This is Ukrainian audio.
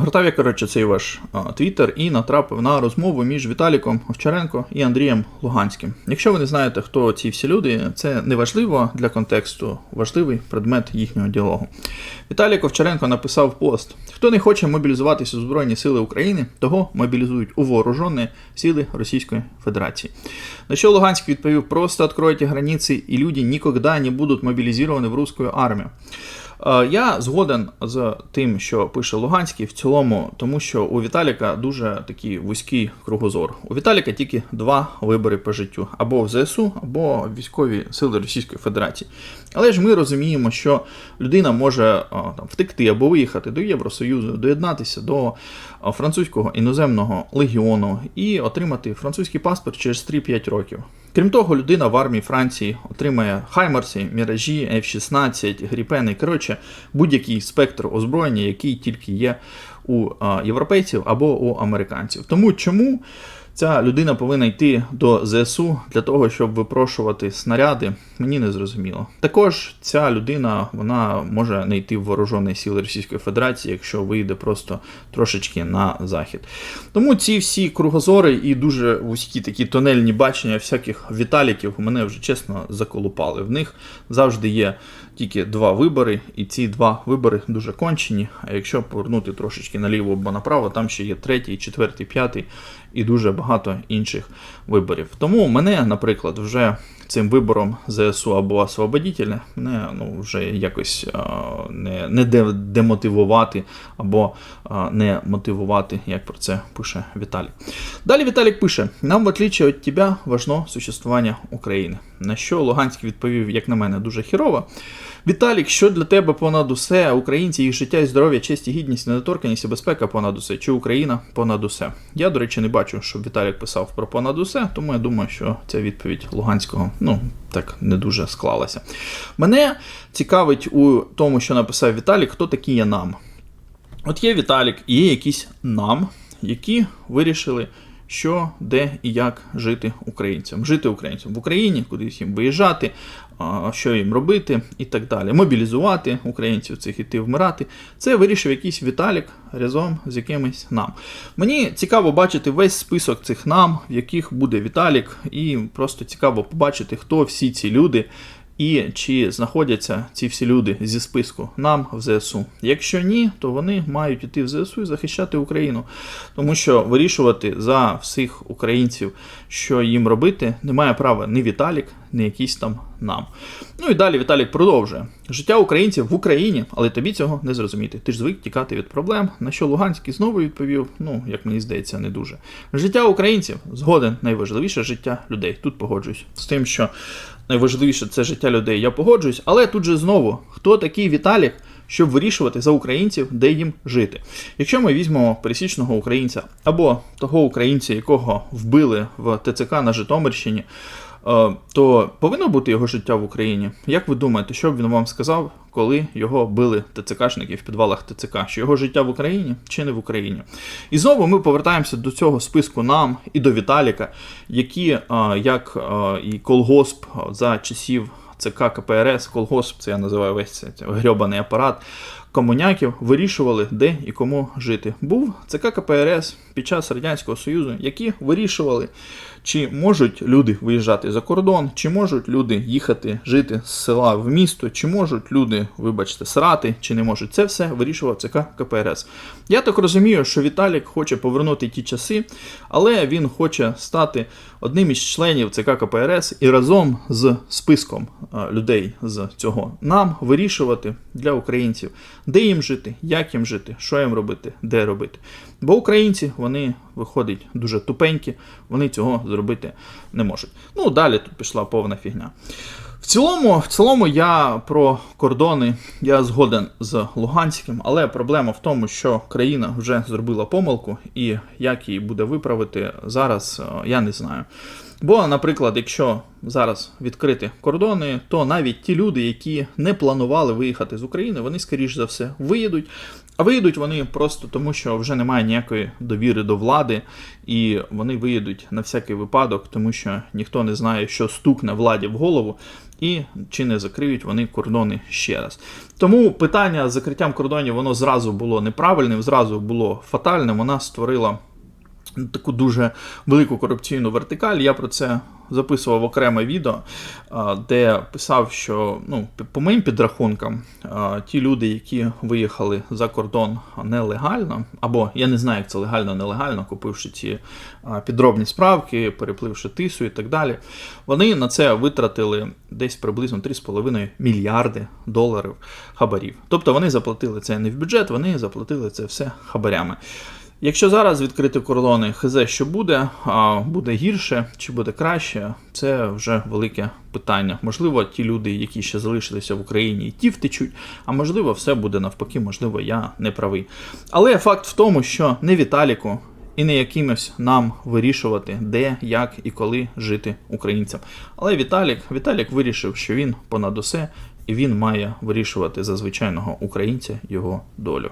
Гортав я, коротше, цей ваш твіттер і натрапив на розмову між Віталіком Овчаренко і Андрієм Луганським. Якщо ви не знаєте, хто ці всі люди, це не важливо для контексту, важливий предмет їхнього діалогу. Віталік Овчаренко написав пост: хто не хоче мобілізуватися у Збройні Сили України, того мобілізують у вооружені сили Російської Федерації. На що Луганський відповів: просто откройте границі, і люди ніколи не будуть мобілізовані в русську армію. Е, Я згоден з тим, що пише Луганський в цілому, тому що у Віталіка дуже такий вузький кругозор. У Віталіка тільки два вибори по життю: або в ЗСУ, або в військові сили Російської Федерації. Але ж ми розуміємо, що людина може е, там втекти або виїхати до Євросоюзу, доєднатися до е, французького іноземного легіону і отримати французький паспорт через 3-5 років. Крім того, людина в армії Франції отримає Хаймерси, Міражі, F-16, Гріпени, коротше, будь-який спектр озброєння, який тільки є у європейців або у американців. Тому чому ця людина повинна йти до ЗСУ для того, щоб випрошувати снаряди, мені не зрозуміло. Також ця людина вона може не йти в вооружені сили Російської Федерації, якщо вийде просто трошечки на захід. Тому ці всі кругозори і дуже вузькі такі тонельні бачення всяких віталіків мене вже чесно заколупали. В них завжди є тільки два вибори, і ці два вибори дуже кончені. А якщо повернути трошечки наліво або направо, там ще є третій, четвертий, п'ятий і дуже багато інших виборів. Тому мене, наприклад, вже цим вибором ЗСУ або освободітеля мене ну, вже якось не, не де- демотивувати або не мотивувати, як про це пише Віталій. Далі Віталік пише: нам, в отличі від тебе, важно существування України. На що Луганський відповів, як на мене, дуже хірово. Віталік, що для тебе понад усе, українці, їх життя і здоров'я, честь і гідність, недоторканість і безпека понад усе, чи Україна понад усе? Я, до речі, не бачу, щоб Віталік писав про понад усе, тому я думаю, що ця відповідь Луганського ну так не дуже склалася. Мене цікавить у тому, що написав Віталік, хто такі є нам. От є Віталік і є якісь нам, які вирішили, що, де і як жити українцям. Жити українцям в Україні, кудись їм виїжджати, що їм робити і так далі. Мобілізувати українців цих іти вмирати. Це вирішив якийсь Віталік разом з якимось нам. Мені цікаво бачити весь список цих нам, в яких буде Віталік, і просто цікаво побачити, хто всі ці люди. І чи знаходяться ці всі люди зі списку нам в ЗСУ? Якщо ні, то вони мають іти в ЗСУ і захищати Україну, тому що вирішувати за всіх українців, що їм робити, немає права ні Віталік, ні якийсь там нам. Ну і далі Віталік продовжує життя українців в Україні, але тобі цього не зрозуміти. Ти ж звик тікати від проблем. На що Луганський знову відповів: ну як мені здається, не дуже. Життя українців згоден найважливіше життя людей. Тут погоджуюсь з тим, що найважливіше це життя людей. Я погоджуюсь, але тут же знову хто такий Віталік, щоб вирішувати за українців, де їм жити. Якщо ми візьмемо пересічного українця або того українця, якого вбили в ТЦК на Житомирщині. Е, То повинно бути його життя в Україні. Як ви думаєте, що б він вам сказав, коли його били ТЦКшники в підвалах ТЦК? Що його життя в Україні чи не в Україні? І знову ми повертаємося до цього списку нам і до Віталіка, які, е, як е, і колгосп за часів ЦК КПРС, колгосп, це я називаю весь цей грьобаний апарат. Комуняків вирішували, де і кому жити. Був ЦК КПРС під час Радянського Союзу, які вирішували, чи можуть люди виїжджати за кордон, чи можуть люди їхати жити з села в місто, чи можуть люди, вибачте, срати, чи не можуть. Це все вирішував ЦК КПРС. Я так розумію, що Віталік хоче повернути ті часи, але він хоче стати одним із членів ЦК КПРС і разом з списком е, людей з цього нам вирішувати для українців, де їм жити, як їм жити, що їм робити, де робити. Бо українці вони виходять дуже тупенькі, вони цього зробити не можуть. Ну далі тут пішла повна фігня. В цілому, в цілому я про кордони я згоден з Луганським, але проблема в тому, що країна вже зробила помилку, і як її буде виправити зараз, е, я не знаю. Бо, наприклад, якщо зараз відкрити кордони, то навіть ті люди, які не планували виїхати з України, вони, скоріш за все, виїдуть. А виїдуть вони просто тому, що вже немає ніякої довіри до влади, і вони виїдуть на всякий випадок, тому що ніхто не знає, що стукне владі в голову, і чи не закриють вони кордони ще раз. Тому питання з закриттям кордонів воно зразу було неправильним, зразу було фатальним. Вона створила таку дуже велику корупційну вертикаль. Я про це записував окреме відео, де писав, що ну, по моїм підрахункам, ті люди, які виїхали за кордон нелегально, або я не знаю, як це легально, нелегально, купивши ці підробні справки, перепливши тису і так далі, вони на це витратили десь приблизно 3,5 мільярди доларів хабарів. Тобто вони заплатили це не в бюджет, вони заплатили це все хабарями. Якщо зараз відкрити кордони, хз, що буде, а буде гірше чи буде краще, це вже велике питання. Можливо, ті люди, які ще залишилися в Україні, і ті втечуть, а можливо, все буде навпаки, можливо, я не правий. Але факт в тому, що не Віталіку і не якимось нам вирішувати, де, як і коли жити українцям. Але Віталік, Віталік вирішив, що він понад усе, і він має вирішувати за звичайного українця його долю.